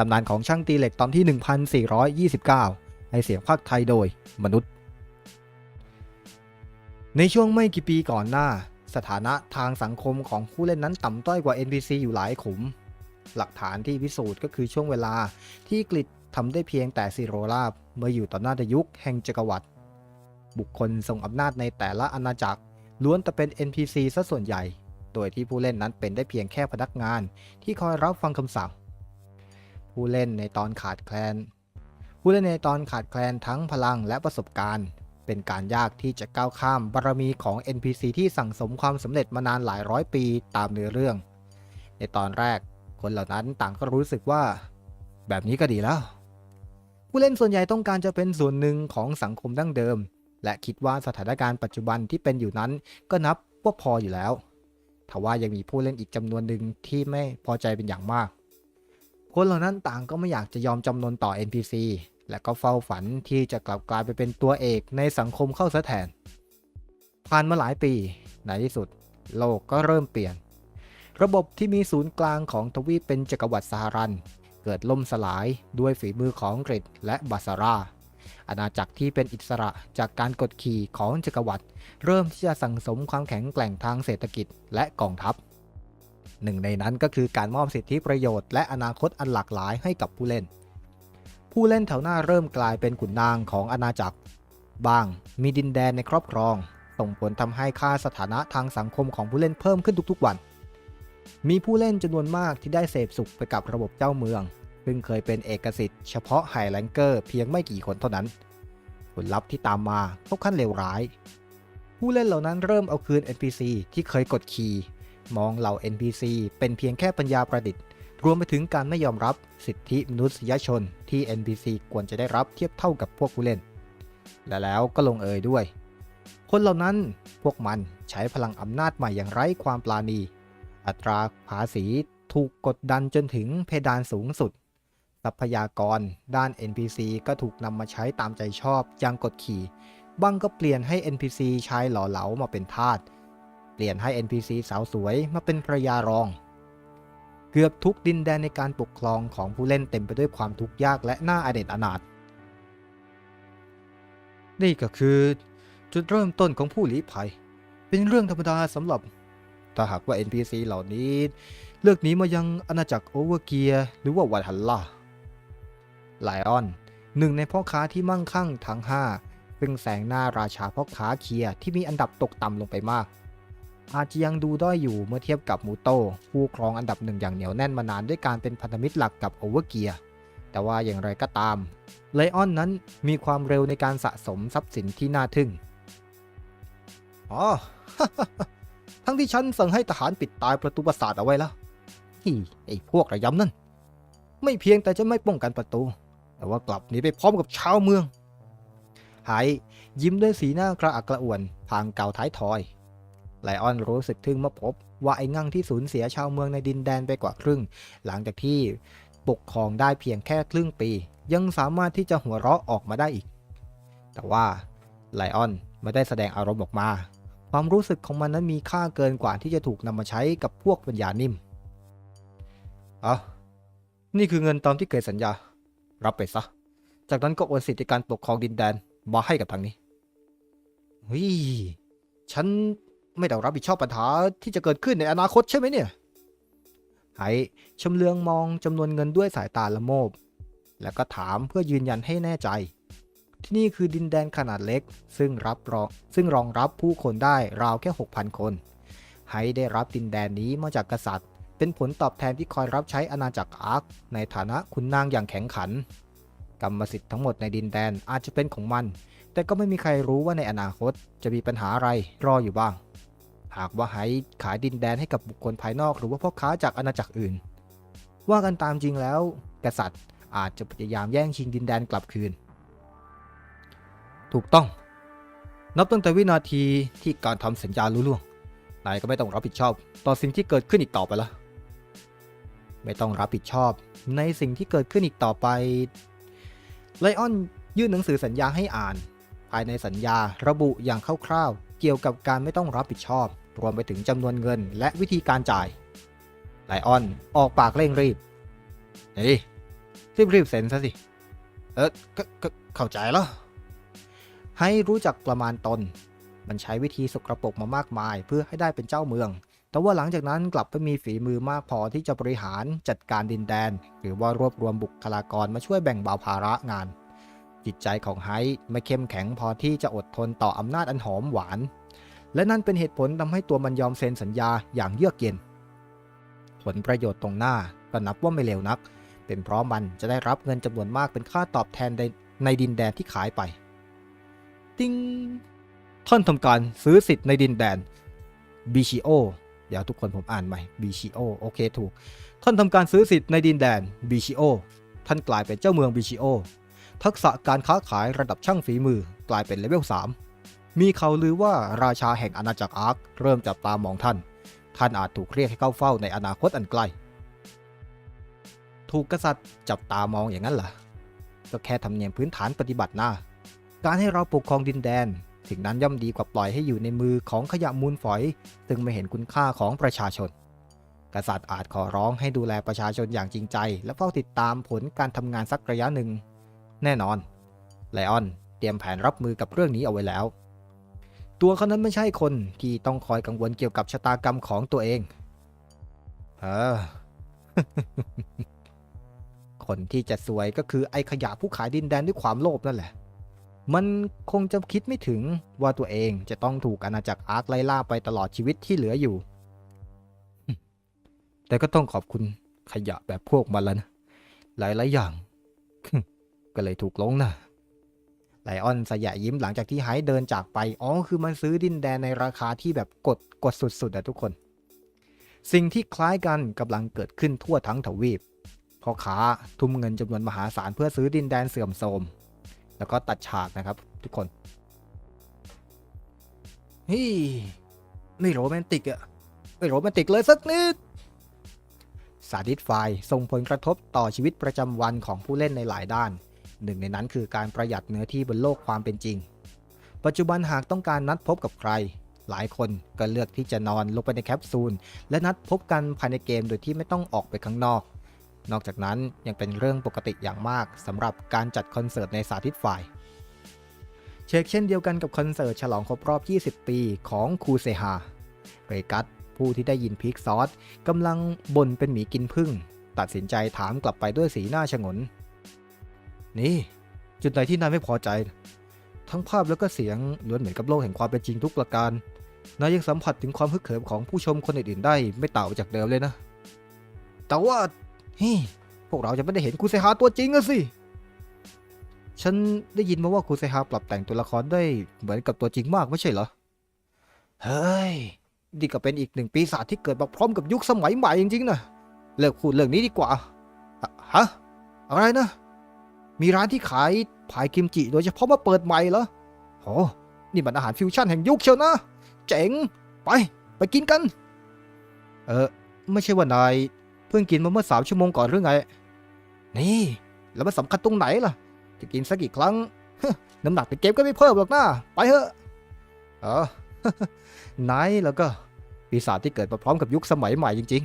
ตำนานของช่างตีเหล็กตอนที่ 1429 ให้เสียงภาคไทยโดยมนุษย์ ในช่วงไม่กี่ปีก่อนหน้า สถานะทางสังคมของผู้เล่นนั้นต่ำต้อยกว่า NPC อยู่หลายขุม หลักฐานที่พิสูจน์ก็คือช่วงเวลาที่กริดทำได้เพียงแต่ซีโรราบเมื่ออยู่ต่อหน้าดยุคแห่งจักรวรรดิบุคคลทรงอำนาจในแต่ละอาณาจักร ล้วนแต่เป็น NPC ซะส่วนใหญ่ โดยที่ผู้เล่นนั้นเป็นได้เพียงแค่พนักงานที่คอยรับฟังคำสั่ง ผู้เล่นในตอนขาดแคลน ผู้เล่นในตอนขาดแคลนทั้งพลังและประสบการณ์ เป็นการยากที่จะก้าวข้ามบารมีของ NPC ที่สั่งสมความสำเร็จมานานหลายร้อยปีตามเนื้อเรื่อง ในตอนแรกคนเหล่านั้นต่างก็รู้สึกว่า แบบนี้ก็ดีแล้ว ผู้เล่นส่วนใหญ่ต้องการจะเป็นส่วนหนึ่งของสังคมดั้งเดิม และคิดว่าสถานการณ์ปัจจุบันที่เป็นอยู่นั้นก็นับว่าพออยู่แล้วทว่ายังมีผู้เล่นอีกจำนวนหนึ่งที่ไม่พอใจเป็นอย่างมาก คนเหล่านั้นต่างก็ไม่อยากจะยอมจำนนต่อ NPC และก็เฝ้าฝันที่จะกลับกลายไปเป็นตัวเอกในสังคมเข้าซะแทน ผ่านมาหลายปี ในที่สุด โลกก็เริ่มเปลี่ยน ระบบที่มีศูนย์กลางของทวีปเป็นจักรวรรดิสหรัน เกิดล่มสลายด้วยฝีมือของอังกฤษและบาซาราอาณาจักรที่เป็นอิสระจากการกดขี่ของจักรวรรดิเริ่มที่จะสั่งสมความแข็งแกร่งทางเศรษฐกิจและกองทัพ หนึ่งในนั้นก็คือการมอบสิทธิประโยชน์และอนาคตอันหลากหลายให้กับผู้เล่น ผู้เล่นแถวหน้าเริ่มกลายเป็นขุนนางของอาณาจักร บางมีดินแดนในครอบครอง ส่งผลทำให้ค่าสถานะทางสังคมของผู้เล่นเพิ่มขึ้นทุกๆวัน มีผู้เล่นจำนวนมากที่ได้เสพสุขไปกับระบบเจ้าเมือง ซึ่งเคยเป็นเอกสิทธิ์ เฉพาะไฮแลนเกอร์เพียงไม่กี่คนเท่านั้น ผลลัพธ์ที่ตามมาเข้าขั้นเลวร้ายผู้เล่นเหล่านั้นเริ่มเอาคืน NPC ที่เคยกดขี่ มองเหล่า NPC เป็นเพียงแค่ปัญญาประดิษฐ์ รวมไปถึงการไม่ยอมรับสิทธิมนุษยชนที่ NPC ควรจะได้รับเทียบเท่ากับพวกผู้เล่น และแล้วก็ลงเอยด้วย คนเหล่านั้นพวกมันใช้พลังอำนาจใหม่อย่างไร้ความปราณี อัตราภาษีถูกกดดันจนถึงเพดานสูงสุด ทรัพยากรด้าน NPC ก็ถูกนำมาใช้ตามใจชอบอย่างกดขี่บ้างก็เปลี่ยนให้ NPC ชายหล่อเหลามาเป็นทาส ปลี่ยนให้ NPC สาวสวยมาเป็นภรรยารอง เกือบทุกดินแดนในการปกครองของผู้เล่นเต็มไปด้วยความทุกข์ยากและน่าอเด็ดอนาถนี่ก็คือจุดเริ่มต้นของผู้ลี้ภัย เป็นเรื่องธรรมดาสำหรับถ้าหากว่า NPC เหล่านี้ เลือกหนีมายังอาณาจักรโอเวอร์เกียหรือว่าวัลฮัลล่าไลออนหนึ่งในพ่อค้าที่มั่งคั่งทั้ง 5 ซึ่งแสงหน้าราชาพ่อค้าเคียร์ที่มีอันดับตกต่ำลงไปมาก อาจจะยังดูด้อยอยู่เมื่อเทียบกับมูโตผู้ครองอันดับหนึ่งอย่างเหนียวแน่นมานานด้วยการเป็นพันธมิตรหลักกับโอเวอร์เกียแต่ว่าอย่างไรก็ตามไลออนนั้นมีความเร็วในการสะสมทรัพย์สินที่น่าทึ่งอ๋อทั้งที่ฉันสั่งให้ทหารปิดตายประตูปราสาทเอาไว้แล้วฮีไอ้พวกระยำนั่น ไม่เพียงแต่จะไม่ป้องกันประตู แต่ว่ากลับหนีไปพร้อมกับชาวเมือง หายยิ้มด้วยสีหน้ากระอักกระอ่วนพางเก่าท้ายทอย ไลออนรู้สึกทึ่งเมื่อพบ ว่าไอ้งั่งที่สูญเสียชาวเมืองในดินแดนไปกว่าครึ่ง หลังจากที่ปกครองได้เพียงแค่ครึ่งปี ยังสามารถที่จะหัวเราะออกมาได้อีก แต่ว่าไลออนไม่ได้แสดงอารมณ์ออกมา ความรู้สึกของมันนั้นมีค่าเกินกว่าที่จะถูกนำมาใช้กับพวกปัญญานิ่มอ๋อนี่คือเงินตามที่เคยสัญญา รับไปซะ จากนั้นก็โอนสิทธิการปกครองดินแดนมาให้กับทางนี้เฮ้ยฉัน ไม่ต้องรับผิดชอบปัญหาที่จะเกิดขึ้นในอนาคตใช่ไหมเนี่ยไห้ชำเลืองมองจำนวนเงินด้วยสายตาละโมบ แล้วก็ถามเพื่อยืนยันให้แน่ใจ ที่นี่คือดินแดนขนาดเล็ก ซึ่งรับรองซึ่งรองรับผู้คนได้ราวแค่ 6,000 คน ไฮได้รับดินแดนนี้มาจากกษัตริย์ เป็นผลตอบแทนที่คอยรับใช้อาณาจักรอาร์คในฐานะขุนนางอย่างแข็งขัน กรรมสิทธิ์ทั้งหมดในดินแดนอาจจะเป็นของมันแต่ก็ไม่มีใครรู้ว่าในอนาคตจะมีปัญหาอะไรรออยู่บ้าง หากว่าไฮขายดินแดนให้กับบุคคลภายนอกหรือว่าพ่อค้าจากอาณาจักรอื่น ว่ากันตามจริงแล้ว กษัตริย์อาจจะพยายามแย่งชิงดินแดนกลับคืน ถูกต้อง นับตั้งแต่วินาทีที่การทำสัญญาลุล่วงนายก็ไม่ต้องรับผิดชอบ ต่อสิ่งที่เกิดขึ้นอีกต่อไปละไม่ต้องรับผิดชอบ ในสิ่งที่เกิดขึ้นอีกต่อไปไลออนยื่นหนังสือสัญญาให้อ่าน ภายในสัญญาระบุอย่างคร่าวๆ เกี่ยวกับการไม่ต้องรับผิดชอบ รวมไปถึงจำนวนเงินและวิธีการจ่าย ไลออนออกปากเร่งรีบเฮ้ยรีบๆเซ็นซะสิ เออก็กเข้าใจแล้ว ให้รู้จักประมาณตน มันใช้วิธีสกรปรกมามากมายเพื่อให้ได้เป็นเจ้าเมือง แต่ว่าหลังจากนั้นกลับไม่มีฝีมือมากพอที่จะบริหารจัดการดินแดน หรือว่ารวบรวมบุคลากรมาช่วยแบ่งเบาภาระงาน จิตใจของไฮไม่เข้มแข็งพอที่จะอดทนต่ออำนาจอันหอมหวาน และนั่นเป็นเหตุผลทำให้ตัวมันยอมเซ็นสัญญาอย่างเยือกเย็น ผลประโยชน์ตรงหน้าก็นับว่าไม่เลวนัก เป็นเพราะมันจะได้รับเงินจำนวนมากเป็นค่าตอบแทนในในดินแดนที่ขายไป ติ้งท่านทำการซื้อสิทธิ์ในดินแดนบิชิโอเดี๋ยวทุกคนผมอ่านใหม่บิชิโอโอเคถูก ท่านทำการซื้อสิทธิ์ในดินแดนบิชิโอท่านกลายเป็นเจ้าเมืองบิชิโอทักษะการค้าขายระดับช่างฝีมือกลายเป็นเลเวล3 มีข่าวลือว่าราชาแห่งอาณาจักรอาร์คเริ่มจับตามองท่าน ท่านอาจถูกเรียกให้เข้าเฝ้าในอนาคตอันใกล้ ถูกกษัตริย์จับตามองอย่างนั้นเหรอก็แค่ทำเนียมพื้นฐานปฏิบัติหน้า การให้เราปกครองดินแดนสิ่งนั้นย่อมดีกว่าปล่อยให้อยู่ในมือของขยะมูลฝอย ซึ่งไม่เห็นคุณค่าของประชาชน กษัตริย์อาจขอร้องให้ดูแลประชาชนอย่างจริงใจ และเฝ้าติดตามผลการทำงานสักระยะหนึ่ง แน่นอน ไลออนเตรียมแผนรับมือกับเรื่องนี้เอาไว้แล้ว ตัวเขานั้นไม่ใช่คนที่ต้องคอยกังวลเกี่ยวกับชะตากรรมของตัวเองเออคนที่จะสวยก็คือไอ้ขยะผู้ขายดินแดนด้วยความโลภนั่นแหละ มันคงจะคิดไม่ถึงว่าตัวเองจะต้องถูกอาณาจักรอาร์คไล่ล่าไปตลอดชีวิตที่เหลืออยู่ แต่ก็ต้องขอบคุณขยะแบบพวกมันแล้วนะ หลายๆอย่าง ก็เลยถูกลงนะ ลออนสยะยิ้มหลังจากที่ไฮเดินจากไป อ๋อ คือมันซื้อดินแดนในราคาที่แบบกดกดสุดๆอะทุกคน สิ่งที่คล้ายกันกำลังเกิดขึ้นทั่วทั้งทวีปพ่อค้าทุ่มเงินจำนวนมหาศาลเพื่อซื้อดินแดนเสื่อมโทรม แล้วก็ตัดฉากนะครับทุกคนฮ้ยไม่โรแมนติกอะไม่โรแมนติกเลยสักนิดสาธิตไฟส่งผลกระทบต่อชีวิตประจำวันของผู้เล่นในหลายด้าน หนึ่งในนั้นคือการประหยัดเนื้อที่บนโลกความเป็นจริง ปัจจุบันหากต้องการนัดพบกับใคร หลายคนก็เลือกที่จะนอนลงไปในแคปซูล และนัดพบกันภายในเกมโดยที่ไม่ต้องออกไปข้างนอก นอกจากนั้นยังเป็นเรื่องปกติอย่างมากสำหรับการจัดคอนเสิร์ตในสาธิตฝ่าย เชกเช่นเดียวกันกับคอนเสิร์ตฉลองครบรอบ 20 ปีของคูเซฮาเรกัสผู้ที่ได้ยินพีคซอสกำลังบ่นเป็นหมีกินพึ่ง ตัดสินใจถามกลับไปด้วยสีหน้าฉงน นี่ จุดไหนที่นายไม่พอใจ ทั้งภาพแล้วก็เสียงล้วนเหมือนกับโลกแห่งความเป็นจริงทุกประการ นายยังสัมผัสถึงความฮึกเหิมของผู้ชมคนอื่นๆได้ไม่ต่างจากเดิมเลยนะ แต่ว่าเฮ้ยพวกเราจะไม่ได้เห็นคูเซฮาตัวจริงอะสิ ฉันได้ยินมาว่าคูเซฮาปรับแต่งตัวละครได้เหมือนกับตัวจริงมากไม่ใช่เหรอ เฮ้ยนี่ก็เป็นอีกหนึ่งปีศาจที่เกิดมาพร้อมกับยุคสมัยใหม่จริงๆนะเลิกพูดเรื่องนี้ดีกว่า ฮะ อะไรนะ มีร้านที่ขายพายกิมจิโดยเฉพาะมาเปิดใหม่เหรอโหนี่มันอาหารฟิวชั่นแห่งยุคเชียวนะ เจ๋ง ไป ไปกินกัน เออ ไม่ใช่ว่านาย เพิ่งกินมาเมื่อสามชั่วโมงก่อนหรือไง นี่ แล้วมันสำคัญตรงไหนล่ะ จะกินสักกี่ครั้ง น้ำหนักในเกมก็ไม่เพิ่มหรอกนะไปเถอะ เออไหนแล้วก็ปีศาจที่เกิดมาพร้อมกับยุคสมัยใหม่จริง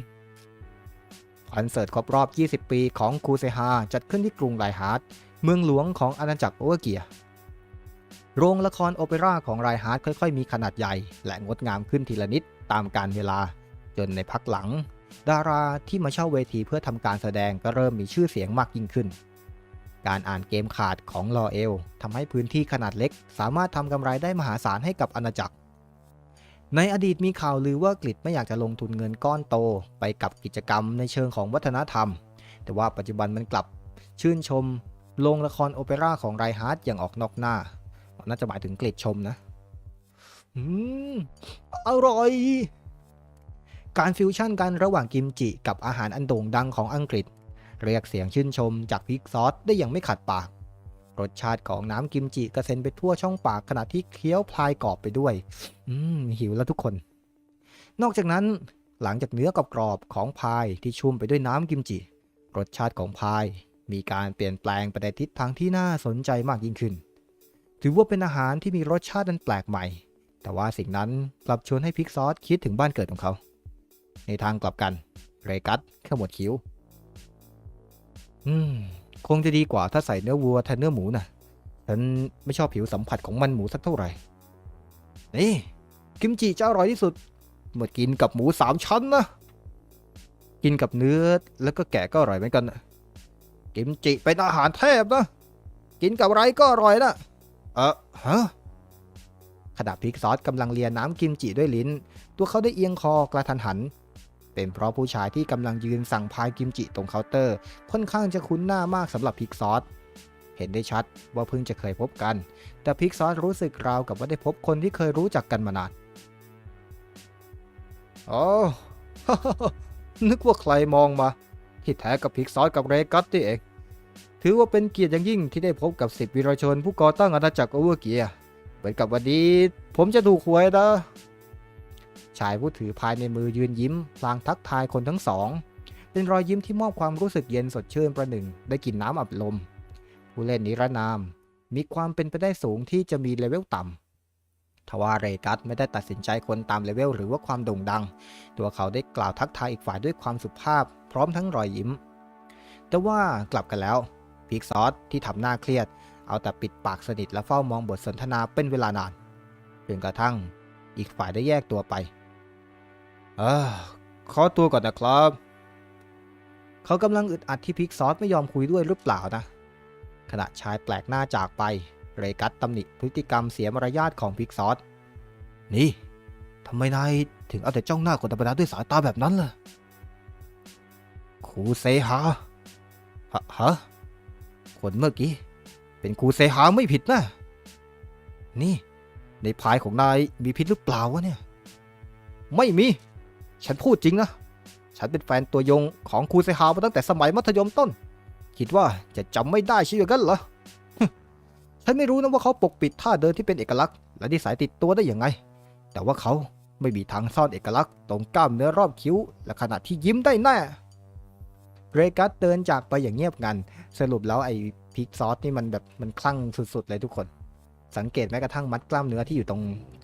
ๆ คอนเสิร์ตครบรอบ 20 ปีของคูเซฮาจัดขึ้นที่กรุงไลฮาร์ด เมืองหลวงของอาณาจักรโอเวอร์เกีย โรงละครโอเปร่าของไรฮาร์ดค่อยๆ มีขนาดใหญ่ และงดงามขึ้นทีละนิดตามกาลเวลา จนในพักหลัง ดาราที่มาเช่าเวทีเพื่อทำการแสดงก็เริ่มมีชื่อเสียงมากยิ่งขึ้น การอ่านเกมขาดของลอเอลทำให้พื้นที่ขนาดเล็ก สามารถทำกำไรได้มหาศาลให้กับอาณาจักรในอดีตมีข่าวลือว่ากลิดไม่อยากจะลงทุนเงินก้อนโตไปกับกิจกรรมในเชิงของวัฒนธรรม แต่ว่าปัจจุบันมันกลับชื่นชม โรงละครโอเปร่าของไรฮาร์ดอย่างออกนอกหน้า น่าจะหมายถึงเกลิดชมนะ อืม อร่อย การฟิวชั่นกันระหว่างกิมจิกับอาหารอันโด่งดังของอังกฤษ เรียกเสียงชื่นชมจากพิกซอสได้อย่างไม่ขัดปาก รสชาติของน้ำกิมจิกระเซ็นไปทั่วช่องปากขณะที่เคี้ยวพลายกรอบไปด้วย อืม หิวแล้วทุกคน นอกจากนั้นหลังจากเนื้อกรอบๆของพายที่ชุ่มไปด้วยน้ำกิมจิ รสชาติของพาย มีการเปลี่ยนแปลงไปในทิศทางที่น่าสนใจมากยิ่งขึ้น ถือว่าเป็นอาหารที่มีรสชาตินั้นแปลกใหม่ แต่ว่าสิ่งนั้นกลับชวนให้พิกซอสคิดถึงบ้านเกิดของเขา ในทางกลับกัน เรกัสขมวดคิ้ว อืม คงจะดีกว่าถ้าใส่เนื้อวัวแทนเนื้อหมูนะฉันไม่ชอบผิวสัมผัสของมันหมูสักเท่าไหร่ นี่ กิมจิจะอร่อยที่สุดเมื่อกินกับหมูสามชั้นนะ กินกับเนื้อแล้วก็แกะก็อร่อยเหมือนกันนะ กิมจิเป็นอาหารเทพนะ กินกับไรก็อร่อยนะเออฮะขณะพริกซอสกำลังเลียน้ำกิมจิด้วยลิ้น ตัวเขาได้เอียงคอกระทันหัน เป็นเพราะผู้ชายที่กำลังยืนสั่งพายกิมจิตรงเคาน์เตอร์ ค่อนข้างจะคุ้นหน้ามากสำหรับพริกซอสเห็นได้ชัดว่าเพิ่งจะเคยพบกัน แต่พริกซอสรู้สึกราวกับว่าได้พบคนที่เคยรู้จักกันมานานโอ้นึกว่าใครมองมา ที่แท้กับพริกซอสกับเรกัสนี่เอง ถือว่าเป็นเกียรติอย่างยิ่งที่ได้พบกับสิบวีรชนผู้ก่อตั้งอาณาจักรโอเวอร์เกียเหมือนกับวันนี้ ผมจะถูกหวยนะชายผู้ถือพายในมือยืนยิ้มพลางทักทายคนทั้งสอง เป็นรอยยิ้มที่มอบความรู้สึกเย็นสดชื่นประหนึ่ง ได้กินน้ำอัดลม ผู้เล่นนิรนาม มีความเป็นไปได้สูงที่จะมีเลเวลต่ำทว่าเรกัสไม่ได้ตัดสินใจคนตามเลเวลหรือว่าความโด่งดัง ตัวเขาได้กล่าวทักทายอีกฝ่ายด้วยความสุภาพ พร้อมทั้งรอยยิ้ม แต่ว่ากลับกันแล้ว พิกซอสที่ทำหน้าเครียด เอาแต่ปิดปากสนิทและเฝ้ามองบทสนทนาเป็นเวลานานจนกระทั่งอีกฝ่ายได้แยกตัวไป เออขอตัวก่อนนะครับ เขากำลังอึดอัดที่พิกซอสไม่ยอมคุยด้วยหรือเปล่านะ ขณะชายแปลกหน้าจากไป เรกัสตำหนิพฤติกรรมเสียมารยาทของพิกซอส นี่ทำไมนายถึงเอาแต่จ้องหน้าคนธรรมดาด้วยสายตาแบบนั้นล่ะครูเซฮาฮะฮะ คนเมื่อกี้ เป็นครูเซฮาไม่ผิดนะ นี่ ในพายของนายมีพิษหรือเปล่าวะเนี่ย ไม่มี ฉันพูดจริงนะ ฉันเป็นแฟนตัวยงของครูเซฮามาตั้งแต่สมัยมัธยมต้น คิดว่าจะจำไม่ได้ใช่ไหมกันเหรอฉันไม่รู้นะว่าเขาปกปิดท่าเดินที่เป็นเอกลักษณ์และนิสัยติดตัวได้ยังไง แต่ว่าเขาไม่มีทางซ่อนเอกลักษณ์ตรงกล้ามเนื้อรอบคิ้ว และขณะที่ยิ้มได้แน่ เรกัสเดินจากไปอย่างเงียบงัน สรุปแล้วไอ้พิกซอสนี่มันแบบมันคลั่งสุดๆเลยทุกคน สังเกตแม้กระทั่งมัดกล้ามเนื้อที่อยู่ตรง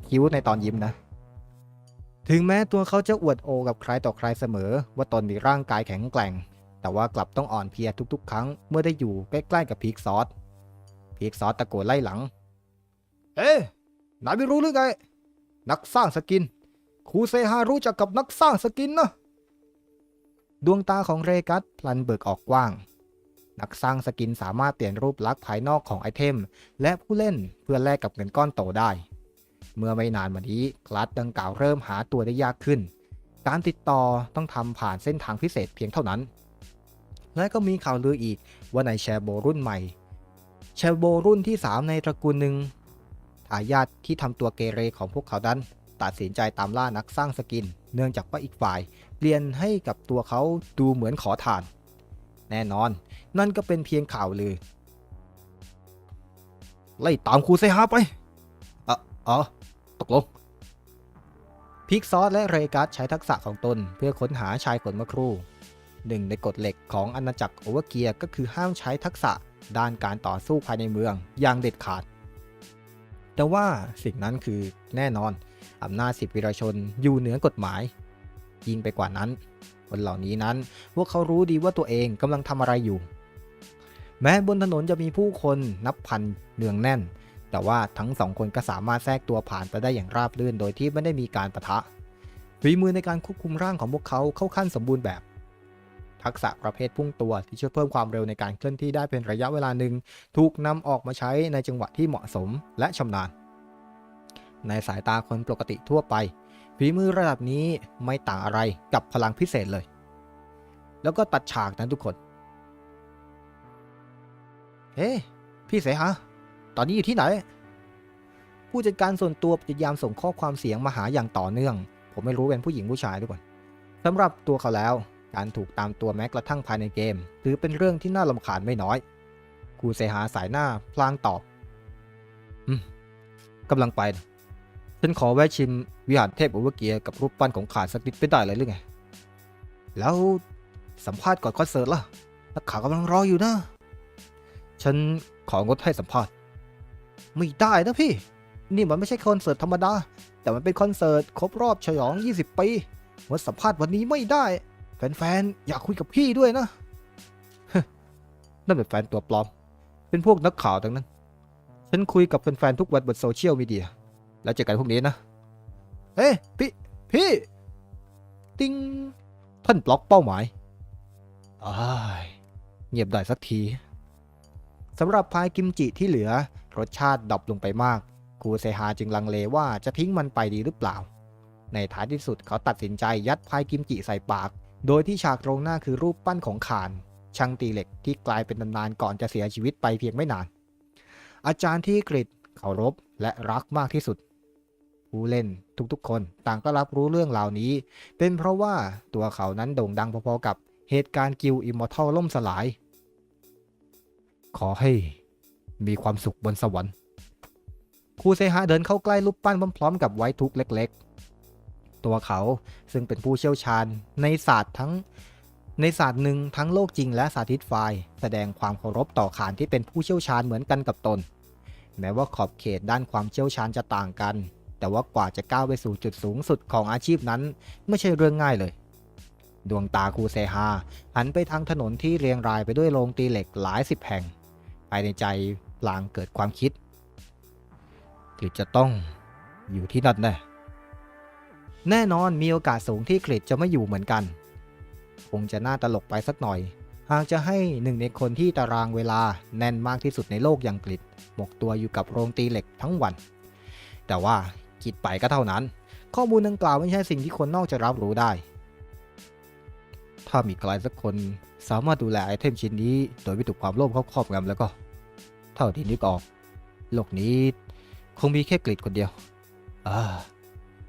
คิ้วในตอนยิ้มนะ ถึงแม้ตัวเขาจะอวดโอกับใครต่อใครเสมอ ว่าตนมีร่างกายแข็งแกร่ง แต่ว่ากลับต้องอ่อนเพลียทุกๆ ครั้งเมื่อได้อยู่ใกล้ๆกับพีคซอสพีคซอสตะโกนไล่หลัง เอ๊ะนายไม่รู้หรือไง นักสร้างสกิน ครูเซฮารู้จักกับนักสร้างสกินนะ ดวงตาของเรกัสพลันเบิกออกกว้าง นักสร้างสกินสามารถเปลี่ยนรูปลักษณ์ภายนอกของไอเทม และผู้เล่นเพื่อแลกกับเงินก้อนโตได้ เมื่อไม่นานมานี้คลัสดังกล่าวเริ่มหาตัวได้ยากขึ้น การติดต่อต้องทำผ่านเส้นทางพิเศษเพียงเท่านั้น และก็มีข่าวลืออีกว่าในแชโบรุ่นใหม่แชโบรุ่นที่ 3 ในตระกูลหนึ่งทายาทที่ทำตัวเกเรของพวกเขาดันตัดสินใจตามล่านักสร้างสกิน เนื่องจากว่าอีกฝ่ายเปลี่ยนให้กับตัวเขาดูเหมือนขอทาน แน่นอน นั่นก็เป็นเพียงข่าวลือ ไล่ตามครูเซฮาไปอะอ๋อตกลงพิกซอสและเรกัสใช้ทักษะของตนเพื่อค้นหาชายคนเมื่อครู่หนึ่งในกฎเหล็กของอาณาจักรโอเวอร์เกียก็คือห้ามใช้ทักษะด้านการต่อสู้ภายในเมืองอย่างเด็ดขาด แต่ว่าสิ่งนั้นคือแน่นอน อำนาจสิบวิรชนอยู่เหนือกฎหมาย ยิ่งไปกว่านั้น คนเหล่านี้นั้น พวกเขารู้ดีว่าตัวเองกำลังทำอะไรอยู่ แม้บนถนนจะมีผู้คนนับพันเนืองแน่น แต่ว่าทั้งสองคนก็สามารถแทรกตัวผ่านไปได้อย่างราบรื่นโดยที่ไม่ได้มีการประทะฝีมือในการควบคุมร่างของพวกเขาเข้าขั้นสมบูรณ์แบบ ทักษะประเภทพุ่งตัวที่ช่วยเพิ่มความเร็วในการเคลื่อนที่ได้เป็นระยะเวลาหนึ่ง ถูกนำออกมาใช้ในจังหวะที่เหมาะสมและชำนาญ ในสายตาคนปกติทั่วไปฝีมือระดับนี้ไม่ต่างอะไรกับพลังพิเศษเลย แล้วก็ตัดฉากนั้นทุกคน เฮ้ พี่เสหาตอนนี้อยู่ที่ไหน ผู้จัดการส่วนตัวพยายามส่งข้อความเสียงมาหาอย่างต่อเนื่อง ผมไม่รู้เป็นผู้หญิงผู้ชายทุกคนสำหรับตัวเขาแล้ว การถูกตามตัวแม้กระทั่งภายในเกม ถือเป็นเรื่องที่น่าลำคาญไม่น้อยครูเสหาสายหน้าพลางตอบ อืมกำลังไปนะ ฉันขอแวะชิมวิหารเทพอุเวอร์เกียร์กับรูปปั้นของขาดสักนิดไม่ได้เลยหรือไง แล้วสัมภาษณ์ก่อนคอนเสิร์ตล่ะนักข่าวกำลังรออยู่นะ ฉันของดให้สัมภาษณ์ไม่ได้นะพี่ นี่มันไม่ใช่คอนเสิร์ตธรรมดา แต่มันเป็นคอนเสิร์ตครบรอบฉลอง 20 ปีงดสัมภาษณ์วันนี้ไม่ได้ แฟนๆ อยากคุยกับพี่ด้วยนะนั่นเป็นแฟนตัวปลอม เป็นพวกนักข่าวทั้งนั้น ฉันคุยกับแฟนๆ ทุกวันบนโซเชียลมีเดีย แล้วเจอกันพวกนี้นะเอ้ยพี่ พี่ ติงท่านบล็อกเป้าหมายอ้ายเงียบได้สักทีสำหรับพายกิมจิที่เหลือ รสชาติดรอปลงไปมาก ครูเซฮาจึงลังเลว่าจะทิ้งมันไปดีหรือเปล่า ในท้ายที่สุดเขาตัดสินใจยัดพายกิมจิใส่ปาก โดยที่ฉากตรงหน้าคือรูปปั้นของขาน ช่างตีเหล็กที่กลายเป็นตำนานก่อนจะเสียชีวิตไปเพียงไม่นาน อาจารย์ที่กริดเคารพและรักมากที่สุด ผู้เล่นทุกๆ คนต่างก็รับรู้เรื่องเหล่านี้ เป็นเพราะว่าตัวเขานั้นโด่งดังพอๆกับเหตุการณ์กิลอิมมอร์ทัลล่มสลาย ขอให้มีความสุขบนสวรรค์ครูเซฮะเดินเข้าใกล้รูปปั้นพร้อมๆ กับไว้ทุกเล็ก ๆ ตัวเขาซึ่งเป็นผู้เชี่ยวชาญในศาสตร์ทั้งในศาสตร์หนึ่งทั้งโลกจริงและสาธิตไฟล์แสดงความเคารพต่อขานที่เป็นผู้เชี่ยวชาญเหมือนกันกับตน แม้ว่าขอบเขตด้านความเชี่ยวชาญจะต่างกัน แต่ว่ากว่าจะก้าวไปสู่จุดสูงสุดของอาชีพนั้น ไม่ใช่เรื่องง่ายเลย ดวงตาครูเซฮาหันไปทางถนนที่เรียงรายไปด้วยโรงตีเหล็กหลายสิบแห่ง ภายในใจพลางเกิดความคิด หรือจะต้องอยู่ที่นั่นแน่แน่นอนมีโอกาสสูงที่กริดจะไม่อยู่เหมือนกัน คงจะน่าตลกไปสักหน่อย หากจะให้หนึ่งในคนที่ตารางเวลาแน่นมากที่สุดในโลกอย่างกริดหมกตัวอยู่กับโรงตีเหล็กทั้งวัน แต่ว่า คิดไปก็เท่านั้น ข้อมูลดังกล่าวไม่ใช่สิ่งที่คนนอกจะรับรู้ได้ ถ้ามีใครสักคนสามารถดูแลไอเทมชิ้นนี้ โดยไม่ถูกความโลภเข้าครอบงำแล้วก็ เท่าที่นึกออก โลกนี้คงมีแค่กริดคนเดียวอ่า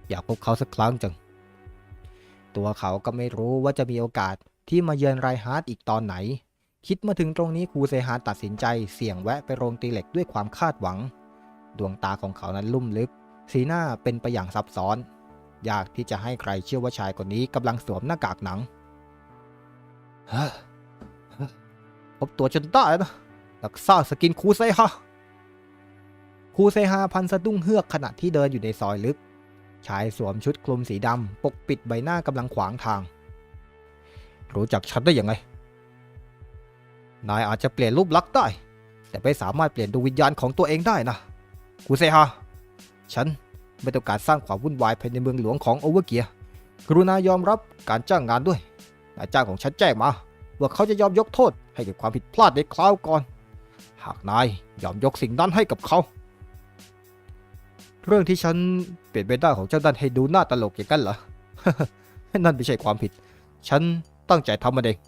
อยากพบเขาสักครั้งจัง ตัวเขาก็ไม่รู้ว่าจะมีโอกาสที่มาเยือนไรฮาร์ดอีกตอนไหน คิดมาถึงตรงนี้ครูเซฮานตัดสินใจเสี่ยงแวะไปโรงตีเหล็กด้วยความคาดหวัง ดวงตาของเขานั้นลุ่มลึก สีหน้าเป็นไปอย่างซับซ้อน ยากที่จะให้ใครเชื่อว่าชายคนนี้กำลังสวมหน้ากากหนังฮะพบตัวจนได้นะลักซ่าสกินคูเซฮาคูเซฮาพันสะดุ้งเฮือกขณะที่เดินอยู่ในซอยลึก ชายสวมชุดคลุมสีดำปกปิดใบหน้ากำลังขวางทาง รู้จักฉันได้ยังไง นายอาจจะเปลี่ยนรูปลักษณ์ได้ แต่ไม่สามารถเปลี่ยนดวงวิญญาณของตัวเองได้นะคูเซฮา ฉันไม่ต้องการสร้างความวุ่นวายภายในเมืองหลวงของโอเวอร์เกียกรุณายอมรับการจ้างงานด้วยนายจ้างของฉันแจ้งมา ว่าเขาจะยอมยกโทษให้กับความผิดพลาดในคราวก่อน หากนายยอมยกสิ่งนั้นให้กับเขา เรื่องที่ฉันเปลี่ยนใบหน้าของเจ้าดันให้ดูหน้าตลกอย่างนั้นเหรอ นั่นไม่ใช่ความผิด ฉันตั้งใจทำมันเอง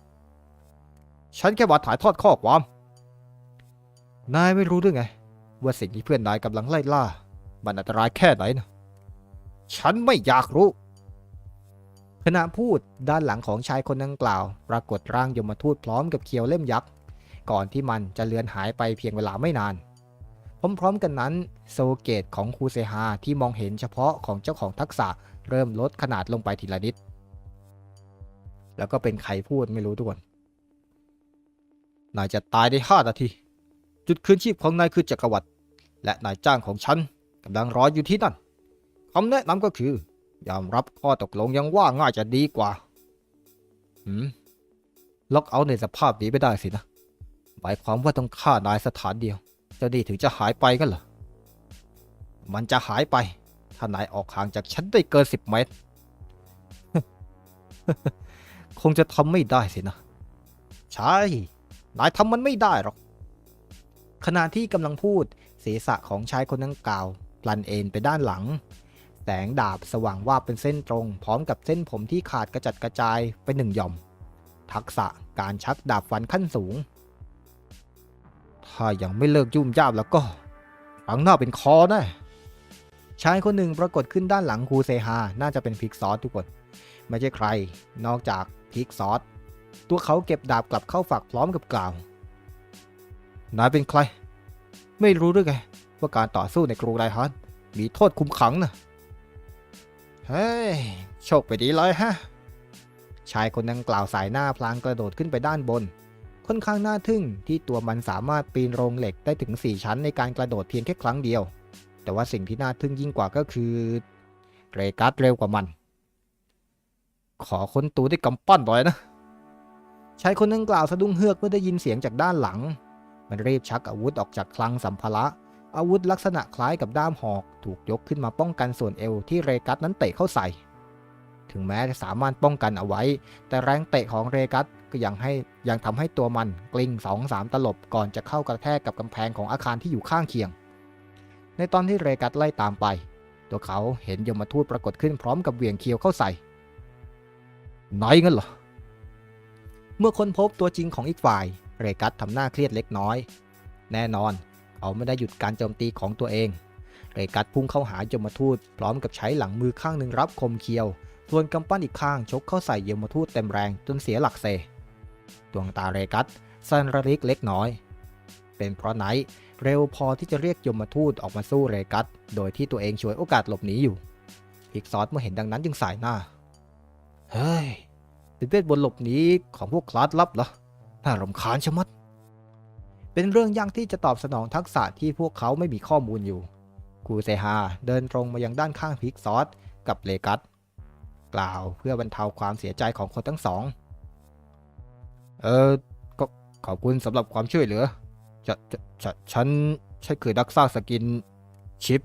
ฉันแค่มาถ่ายทอดข้อความ นายไม่รู้ด้วยไง ว่าสิ่งที่เพื่อนนายกำลังไล่ล่า มันอันตรายแค่ไหนนะฉันไม่อยากรู้ ขณะพูดด้านหลังของชายคนดังกล่าว ปรากฏร่างยมทูตพร้อมกับเคียวเล่มยักษ์ ก่อนที่มันจะเลือนหายไปเพียงเวลาไม่นานพร้อมๆกันนั้น โซเกตของคูเซฮาที่มองเห็นเฉพาะของเจ้าของทักษะเริ่มลดขนาดลงไปทีละนิด แล้วก็เป็นใครพูดไม่รู้ทุกคนนายจะตายในห้านาที จุดคืนชีพของนายคือจักรวรรดิและนายจ้างของฉัน กำลังรออยู่ที่นั่นคำแนะนำก็คือยอมรับข้อตกลงยังว่าง่ายจะดีกว่าหืมล็อกเอาในสภาพนี้ไม่ได้สินะหมายความว่าต้องฆ่านายสถานเดียว เจ้านี่ถึงจะหายไปกันเหรอมันจะหายไป ถ้านายออกห่างจากฉันได้เกินสิบเมตร คงจะทำไม่ได้สินะ ใช่ นายทำมันไม่ได้หรอกขณะที่กำลังพูดศีรษะของชายคนนั้นกล่าว ลันเอ็นไปด้านหลัง แสงดาบสว่างว่าบเป็นเส้นตรง พร้อมกับเส้นผมที่ขาดกระจัดกระจายไปหนึ่งหย่อม ทักษะการชักดาบฟันขั้นสูง ถ้ายังไม่เลิกยุ่มย่ามแล้วก็ฝังหน้าเป็นคอแน่ชายคนหนึ่งปรากฏขึ้นด้านหลังครูเซฮา น่าจะเป็นพิกซอสทุกคน ไม่ใช่ใคร นอกจากพิกซอส ตัวเขาเก็บดาบกลับเข้าฝักพร้อมกับกล่าว นายเป็นใคร ไม่รู้หรือไง ว่าการต่อสู้ในกรุงไรฮันมีโทษคุมขังนะเฮ้ย โชคไปดีเลยฮะ ชายคนดังกล่าวสายหน้าพลางกระโดดขึ้นไปด้านบน ค่อนข้างน่าทึ่งที่ตัวมันสามารถปีนโรงเหล็กได้ถึง 4 ชั้นในการกระโดดเพียงแค่ครั้งเดียว แต่ว่าสิ่งที่น่าทึ่งยิ่งกว่าก็คือเรกัสเร็วกว่ามัน ขอค้นตูด้วยกำปั้นหน่อยนะชายคนนึงกล่าวสะดุ้งเฮือกเมื่อได้ยินเสียงจากด้านหลัง มันรีบชักอาวุธออกจากคลังสัมภาระ อาวุธลักษณะคล้ายกับด้ามหอก ถูกยกขึ้นมาป้องกันส่วนเอวที่เรกัสนั้นเตะเข้าใส่ ถึงแม้จะสามารถป้องกันเอาไว้ แต่แรงเตะของเรกัสก็ยังให้ยังทำให้ตัวมันกลิ้งสองสามตลบก่อนจะเข้ากระแทกกับกำแพงของอาคารที่อยู่ข้างเคียง ในตอนที่เรกัสไล่ตามไป ตัวเขาเห็นยมทูตปรากฏขึ้นพร้อมกับเหวี่ยงเคียวเข้าใส่ไหนงั้นเหรอเมื่อค้นพบตัวจริงของอีกฝ่าย เรกัสทำหน้าเครียดเล็กน้อย แน่นอน เขาไม่ได้หยุดการโจมตีของตัวเองเรกัสพุ่งเข้าหายมทูต พร้อมกับใช้หลังมือข้างหนึ่งรับคมเคียว ส่วนกำปั้นอีกข้างชกเข้าใส่ยมทูตเต็มแรงจนเสียหลักเซ ดวงตาเรกัสสั่นระริกเล็กน้อย เป็นเพราะไนท์เร็วพอที่จะเรียกยมทูตออกมาสู้เรกัสโดยที่ตัวเองช่วยโอกาสหลบหนีอยู่พิกซอสเมื่อเห็นดังนั้นจึงสายหน้า เฮ้ยเป็นเวทบนหลบหนีของพวกคลาสลับเหรอ น่ารำคาญชะมัด เป็นเรื่องยากที่จะตอบสนองทักษะที่พวกเขาไม่มีข้อมูลอยู่ กูเซฮาเดินตรงมายังด้านข้างพิกซอสกับเลกัสกล่าวเพื่อบรรเทาความเสียใจของคนทั้งสอง เออก็ขอบคุณสำหรับความช่วยเหลือ ฉันฉันคือดักซ่าสกินชิป